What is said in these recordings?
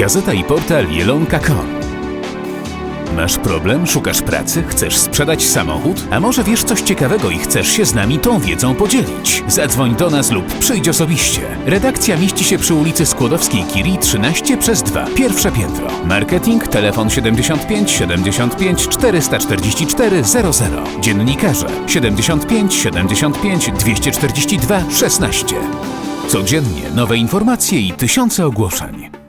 Gazeta i portal Jelonka.com. Masz problem? Szukasz pracy? Chcesz sprzedać samochód? A może wiesz coś ciekawego i chcesz się z nami tą wiedzą podzielić? Zadzwoń do nas lub przyjdź osobiście. Redakcja mieści się przy ulicy Skłodowskiej Kiri 13 przez 2, pierwsze piętro. Marketing, telefon 75 75 444 00. Dziennikarze 75 75 242 16. Codziennie nowe informacje i tysiące ogłoszeń.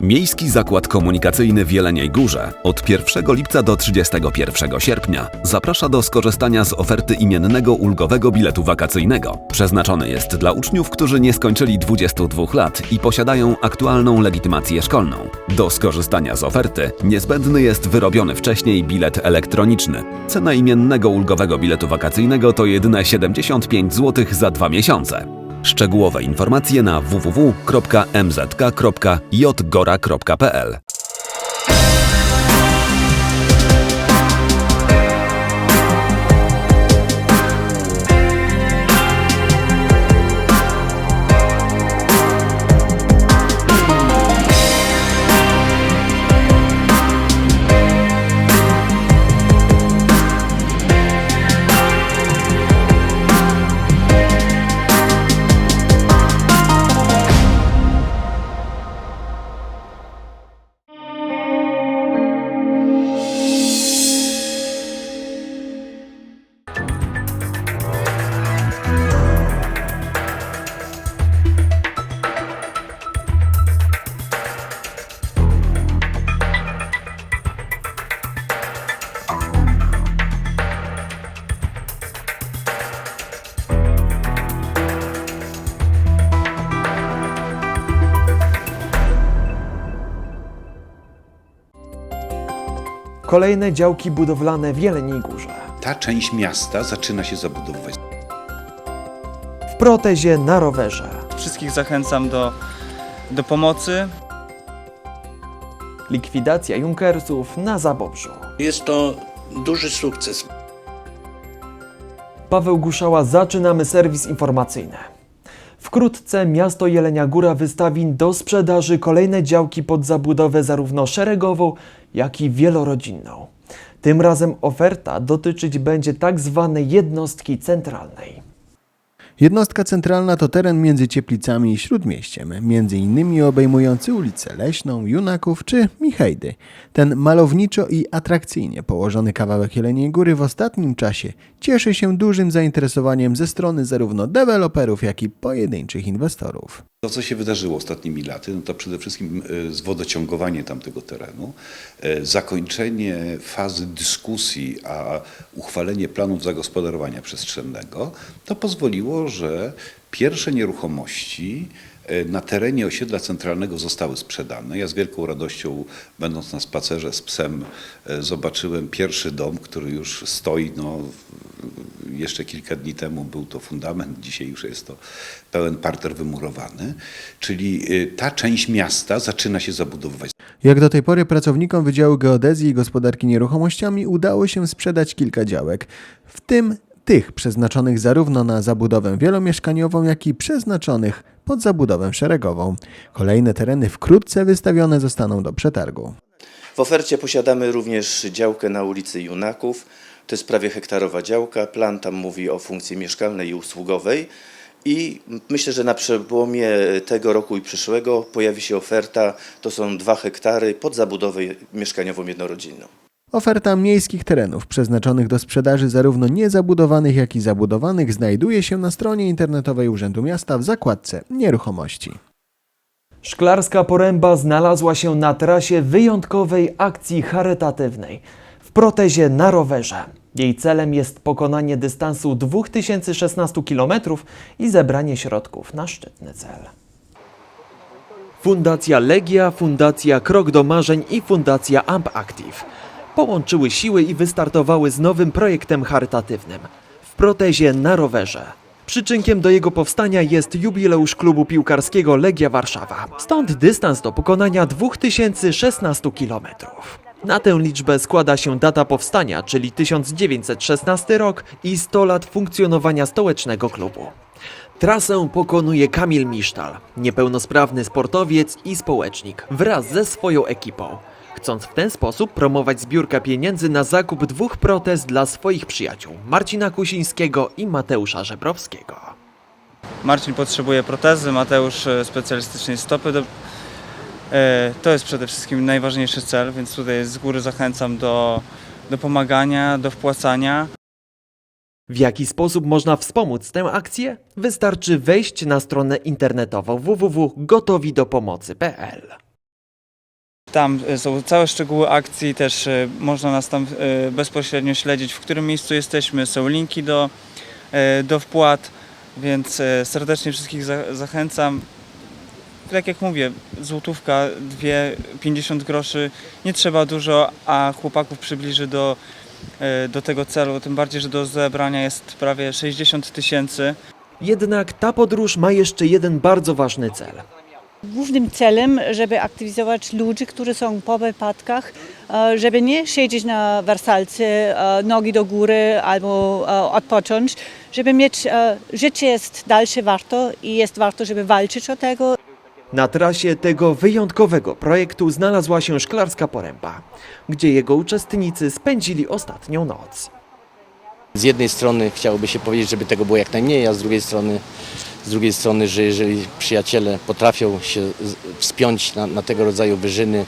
Miejski Zakład Komunikacyjny w Jeleniej Górze od 1 lipca do 31 sierpnia zaprasza do skorzystania z oferty imiennego ulgowego biletu wakacyjnego. Przeznaczony jest dla uczniów, którzy nie skończyli 22 lat i posiadają aktualną legitymację szkolną. Do skorzystania z oferty niezbędny jest wyrobiony wcześniej bilet elektroniczny. Cena imiennego ulgowego biletu wakacyjnego to jedyne 75 zł za dwa miesiące. Szczegółowe informacje na www.mzk.jgora.pl Kolejne działki budowlane w Jeleniej Górze. ta część miasta zaczyna się zabudowywać. W protezie na rowerze. Wszystkich zachęcam do, do pomocy. Likwidacja Junkersów na Zabobrzu. Jest to duży sukces. Paweł Guszała, zaczynamy serwis informacyjny. Wkrótce miasto Jelenia Góra wystawi do sprzedaży kolejne działki pod zabudowę zarówno szeregową, jak i wielorodzinną. Tym razem oferta dotyczyć będzie tak zwanej jednostki centralnej. Jednostka centralna to teren między Cieplicami i Śródmieściem, między innymi obejmujący ulicę Leśną, Junaków czy Michejdy. Ten malowniczo i atrakcyjnie położony kawałek Jeleniej Góry w ostatnim czasie cieszy się dużym zainteresowaniem ze strony zarówno deweloperów, jak i pojedynczych inwestorów. To, co się wydarzyło ostatnimi laty, no to przede wszystkim e, zwodociągowanie tamtego terenu, e, zakończenie fazy dyskusji, a uchwalenie planów zagospodarowania przestrzennego, to pozwoliło, że pierwsze nieruchomości e, na terenie osiedla centralnego zostały sprzedane. Ja z wielką radością, będąc na spacerze z psem, e, zobaczyłem pierwszy dom, który już stoi. No, jeszcze kilka dni temu był to fundament, dzisiaj już jest to pełen parter wymurowany. Czyli e, ta część miasta zaczyna się zabudowywać. Jak do tej pory pracownikom Wydziału Geodezji i Gospodarki Nieruchomościami udało się sprzedać kilka działek, w tym tych przeznaczonych zarówno na zabudowę wielomieszkaniową, jak i przeznaczonych pod zabudowę szeregową. Kolejne tereny wkrótce wystawione zostaną do przetargu. W ofercie posiadamy również działkę na ulicy Junaków. To jest prawie hektarowa działka. Plan tam mówi o funkcji mieszkalnej i usługowej. I myślę, że na przełomie tego roku i przyszłego pojawi się oferta. To są dwa hektary pod zabudowę mieszkaniową jednorodzinną. Oferta miejskich terenów przeznaczonych do sprzedaży zarówno niezabudowanych, jak i zabudowanych znajduje się na stronie internetowej Urzędu Miasta w zakładce Nieruchomości. Szklarska Poręba znalazła się na trasie wyjątkowej akcji charytatywnej w protezie na rowerze. Jej celem jest pokonanie dystansu 2016 km i zebranie środków na szczytny cel. Fundacja Legia, Fundacja Krok do Marzeń i Fundacja Amp Active połączyły siły i wystartowały z nowym projektem charytatywnym w protezie na rowerze. Przyczynkiem do jego powstania jest jubileusz klubu piłkarskiego Legia Warszawa. Stąd dystans do pokonania 2016 km. Na tę liczbę składa się data powstania, czyli 1916 rok i 100 lat funkcjonowania stołecznego klubu. Trasę pokonuje Kamil Misztal, niepełnosprawny sportowiec i społecznik, wraz ze swoją ekipą. Chcąc w ten sposób promować zbiórkę pieniędzy na zakup dwóch protez dla swoich przyjaciół Marcina Kusińskiego i Mateusza Żebrowskiego. Marcin potrzebuje protezy, Mateusz e, specjalistycznej stopy. Do, e, to jest przede wszystkim najważniejszy cel, więc tutaj z góry zachęcam do, do pomagania, do wpłacania. W jaki sposób można wspomóc tę akcję? Wystarczy wejść na stronę internetową www.gotowidopomocy.pl. Tam e, są całe szczegóły akcji, też e, można nas tam e, bezpośrednio śledzić, w którym miejscu jesteśmy. Są linki do, do wpłat, więc serdecznie wszystkich za, zachęcam. Tak jak mówię, złotówka, dwie, 50 groszy, nie trzeba dużo, a chłopaków przybliży do, do tego celu, tym bardziej, że do zebrania jest prawie 60 tysięcy. Jednak ta podróż ma jeszcze jeden bardzo ważny cel. Głównym celem, żeby aktywizować ludzi, którzy są po wypadkach, e, żeby nie siedzieć na wersalce, e, nogi do góry albo e, odpocząć, żeby mieć, życie jest dalsze warto i jest warto, żeby walczyć o tego. Na trasie tego wyjątkowego projektu znalazła się szklarska poręba, gdzie jego uczestnicy spędzili ostatnią noc. Z jednej strony chciałoby się powiedzieć, żeby tego było jak najmniej, a z drugiej strony, z drugiej strony że jeżeli przyjaciele potrafią się wspiąć na, na tego rodzaju wyżyny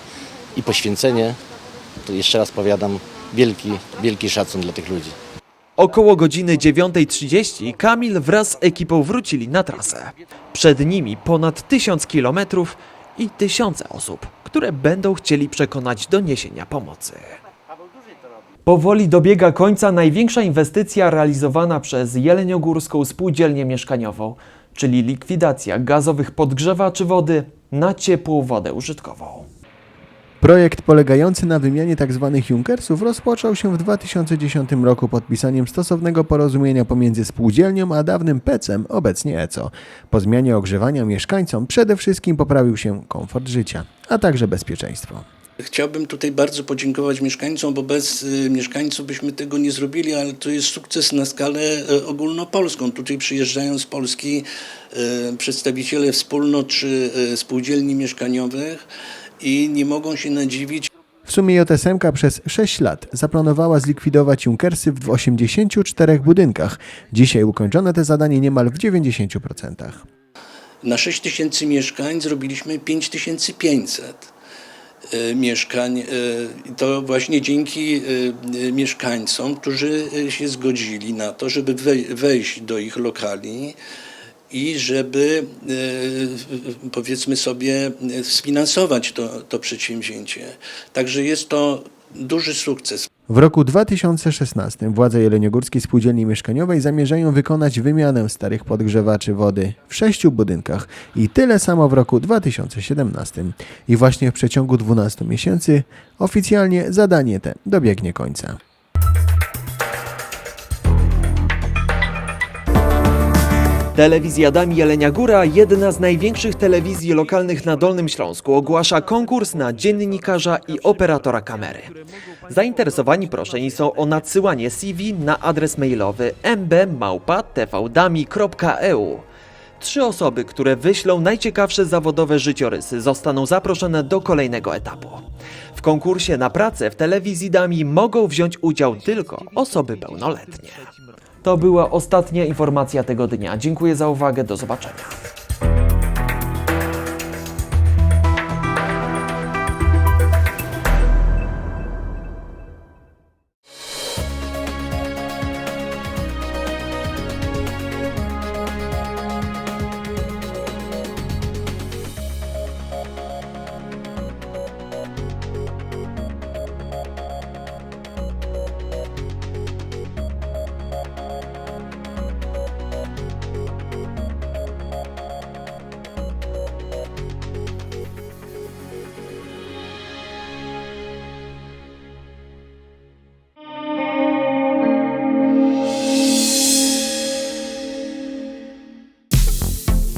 i poświęcenie, to jeszcze raz powiadam, wielki, wielki szacun dla tych ludzi. Około godziny 9.30 Kamil wraz z ekipą wrócili na trasę. Przed nimi ponad tysiąc kilometrów i tysiące osób, które będą chcieli przekonać do niesienia pomocy. Powoli dobiega końca największa inwestycja realizowana przez Jeleniogórską Spółdzielnię Mieszkaniową, czyli likwidacja gazowych podgrzewaczy wody na ciepłą wodę użytkową. Projekt polegający na wymianie tzw. Junkersów rozpoczął się w 2010 roku podpisaniem stosownego porozumienia pomiędzy spółdzielnią a dawnym PEC-em, obecnie ECO. Po zmianie ogrzewania mieszkańcom przede wszystkim poprawił się komfort życia, a także bezpieczeństwo. Chciałbym tutaj bardzo podziękować mieszkańcom, bo bez y, mieszkańców byśmy tego nie zrobili, ale to jest sukces na skalę y, ogólnopolską. Tutaj przyjeżdżają z Polski y, przedstawiciele wspólnot czy spółdzielni mieszkaniowych i nie mogą się nadziwić, W sumie JSMK przez 6 lat zaplanowała zlikwidować Junkersy w 84 budynkach. Dzisiaj ukończono te zadanie niemal w 90%. Na 6 tysięcy mieszkań zrobiliśmy 5500 e, mieszkań. e, to właśnie dzięki e, e, mieszkańcom, którzy e, się zgodzili na to, żeby wej- wejść do ich lokali i żeby e, powiedzmy sobie e, sfinansować to, to przedsięwzięcie. Także jest to duży sukces. W roku 2016 władze Jeleniogórskiej Spółdzielni Mieszkaniowej zamierzają wykonać wymianę starych podgrzewaczy wody w sześciu budynkach i tyle samo w roku 2017. I właśnie w przeciągu 12 miesięcy oficjalnie zadanie te dobiegnie końca. Telewizja Dami Jelenia Góra, jedna z największych telewizji lokalnych na Dolnym Śląsku, ogłasza konkurs na dziennikarza i operatora kamery. Zainteresowani proszeni są o nadsyłanie CV na adres mailowy mbmałpa.tvdami.eu. Trzy osoby, które wyślą najciekawsze zawodowe życiorysy, zostaną zaproszone do kolejnego etapu. W konkursie na pracę w telewizji Dami mogą wziąć udział tylko osoby pełnoletnie. To była ostatnia informacja tego dnia. Dziękuję za uwagę. Do zobaczenia.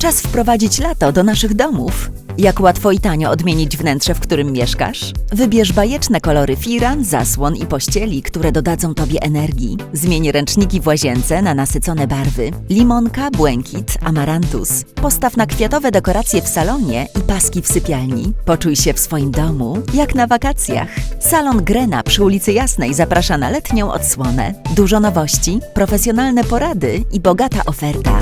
Czas wprowadzić lato do naszych domów. Jak łatwo i tanio odmienić wnętrze, w którym mieszkasz? Wybierz bajeczne kolory firan, zasłon i pościeli, które dodadzą Tobie energii. Zmień ręczniki w łazience na nasycone barwy. Limonka, błękit, amarantus. Postaw na kwiatowe dekoracje w salonie i paski w sypialni. Poczuj się w swoim domu, jak na wakacjach. Salon Grena przy ulicy Jasnej zaprasza na letnią odsłonę. Dużo nowości, profesjonalne porady i bogata oferta.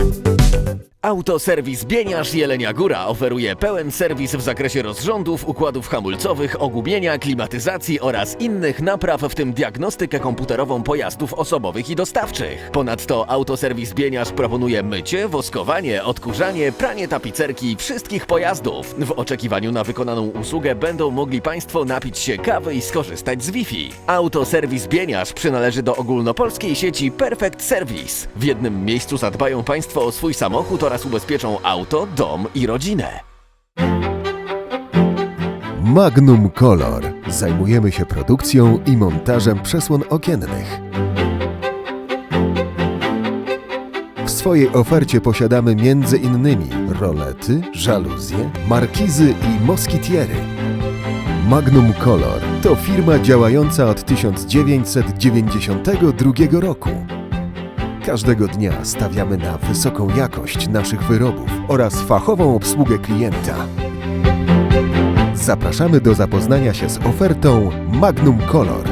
Autoserwis Bieniasz Jelenia Góra oferuje pełen serwis w zakresie rozrządów, układów hamulcowych, ogubienia, klimatyzacji oraz innych napraw, w tym diagnostykę komputerową pojazdów osobowych i dostawczych. Ponadto Autoserwis Bieniasz proponuje mycie, woskowanie, odkurzanie, pranie tapicerki wszystkich pojazdów. W oczekiwaniu na wykonaną usługę będą mogli Państwo napić się kawy i skorzystać z Wi-Fi. Autoserwis Bieniasz przynależy do ogólnopolskiej sieci Perfect Service. W jednym miejscu zadbają Państwo o swój samochód oraz ubezpieczą auto, dom i rodzinę. Magnum Color. Zajmujemy się produkcją i montażem przesłon okiennych. W swojej ofercie posiadamy innymi rolety, żaluzje, markizy i moskitiery. Magnum Color to firma działająca od 1992 roku. Każdego dnia stawiamy na wysoką jakość naszych wyrobów oraz fachową obsługę klienta. Zapraszamy do zapoznania się z ofertą Magnum Color.